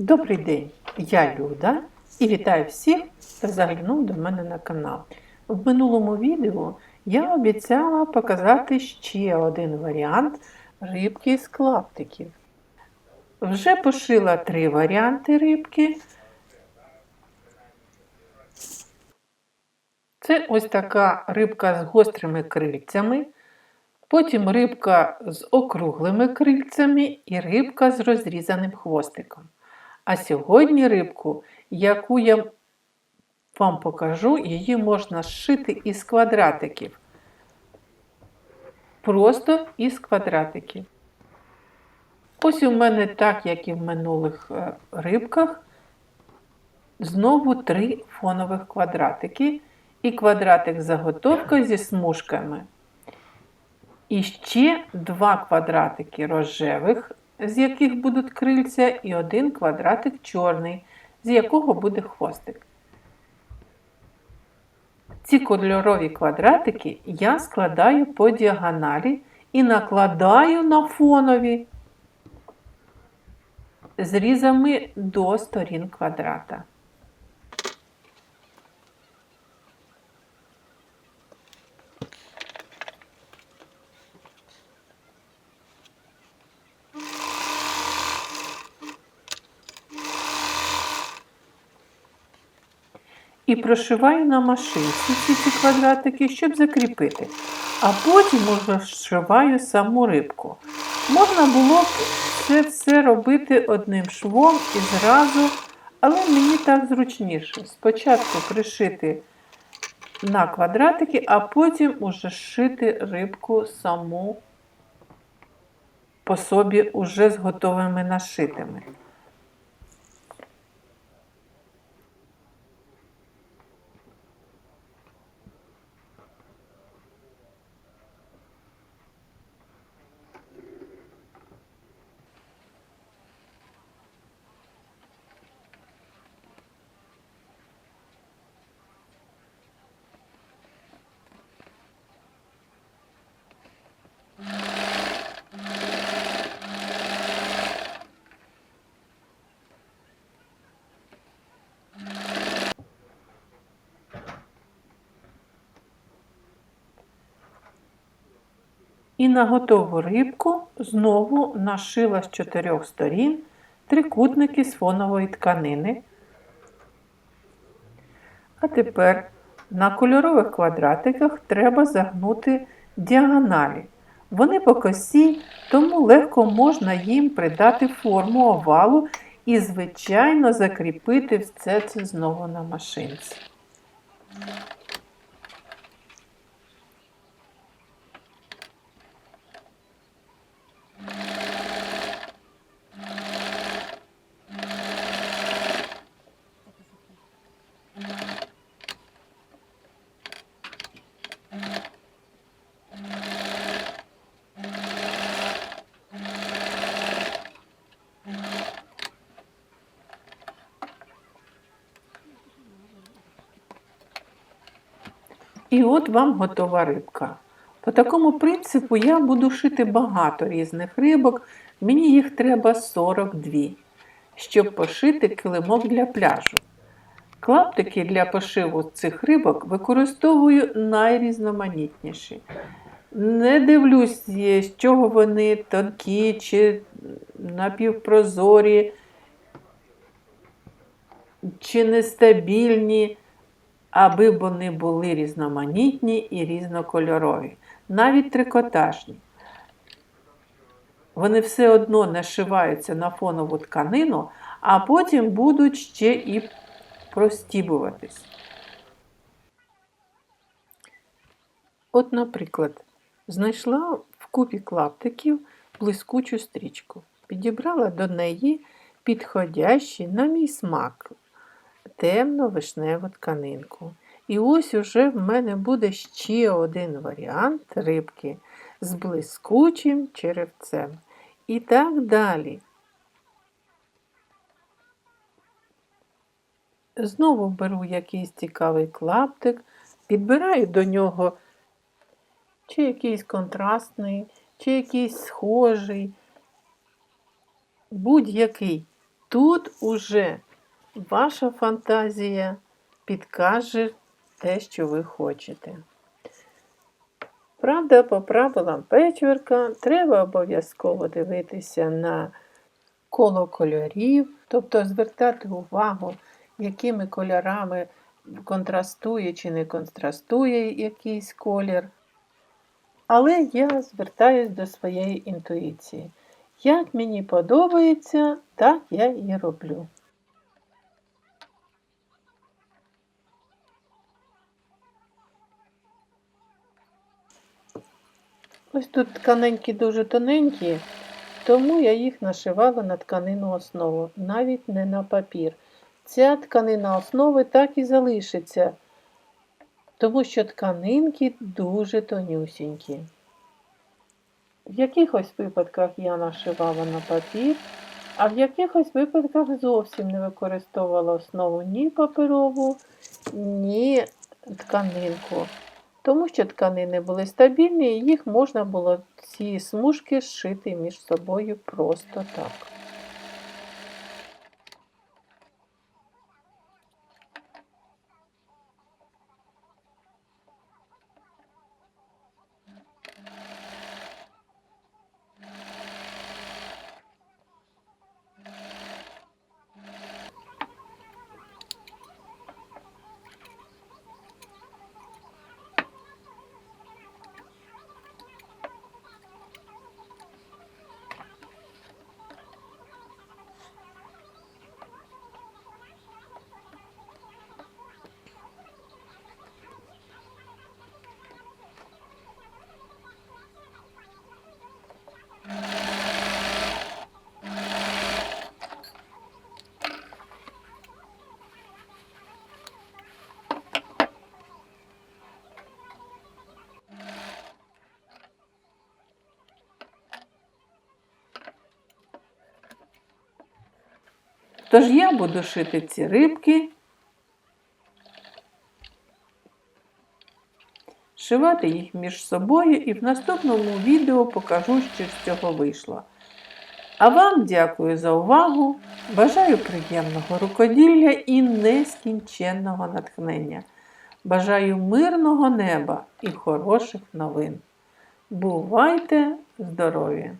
Добрий день, я Люда і вітаю всіх, хто заглянув до мене на канал. В минулому відео я обіцяла показати ще один варіант рибки з клаптиків. Вже пошила три варіанти рибки. Це ось така рибка з гострими крильцями, потім рибка з округлими крильцями і рибка з розрізаним хвостиком. А сьогодні рибку, яку я вам покажу, її можна зшити із квадратиків. Просто із квадратиків. Ось у мене, так як і в минулих е, рибках, знову три фонових квадратики і квадратик заготовка зі смужками. І ще два квадратики рожевих, з яких будуть крильця, і один квадратик чорний, з якого буде хвостик. Ці кольорові квадратики я складаю по діагоналі і накладаю на фонові зрізами до сторін квадрата. І прошиваю на машинці всі ці квадратики, щоб закріпити. А потім уже зшиваю саму рибку. Можна було б це все робити одним швом і зразу, але мені так зручніше. Спочатку пришити на квадратики, а потім уже зшити рибку саму по собі уже з готовими нашитими. І на готову рибку знову нашила з чотирьох сторін трикутники з фонової тканини. А тепер на кольорових квадратиках треба загнути діагоналі. Вони по косі, тому легко можна їм придати форму овалу і, звичайно, закріпити все це знову на машинці. І от вам готова рибка. По такому принципу я буду шити багато різних рибок, мені їх треба 42, щоб пошити килимок для пляжу. Клаптики для пошиву цих рибок використовую найрізноманітніші. Не дивлюсь, з чого вони тонкі чи напівпрозорі, чи нестабільні аби вони були різноманітні і різнокольорові, навіть трикотажні. Вони все одно нашиваються на фонову тканину, а потім будуть ще і простібуватись. От, наприклад, знайшла в купі клаптиків блискучу стрічку, підібрала до неї підходящий на мій смак темно вишневу тканинку. І ось уже в мене буде ще один варіант рибки з блискучим черевцем. І так далі. Знову беру якийсь цікавий клаптик, підбираю до нього чи якийсь контрастний, чи якийсь схожий, будь-який тут уже ваша фантазія підкаже те, що ви хочете. Правда, по правилам печверка треба обов'язково дивитися на коло кольорів, тобто звертати увагу, якими кольорами контрастує чи не контрастує якийсь колір. Але я звертаюсь до своєї інтуїції. Як мені подобається, так я і роблю. Ось тут тканенькі дуже тоненькі, тому я їх нашивала на тканину основу, навіть не на папір. Ця тканина основи так і залишиться, тому що тканинки дуже тонюсінькі. В якихось випадках я нашивала на папір, а в якихось випадках зовсім не використовувала основу ні паперову, ні тканинку. Тому що тканини були стабільні, і їх можна було ці смужки зшити між собою просто так. Тож я буду шити ці рибки, шивати їх між собою і в наступному відео покажу, що з цього вийшло. А вам дякую за увагу. Бажаю приємного рукоділля і нескінченного натхнення. Бажаю мирного неба і хороших новин. Бувайте здорові!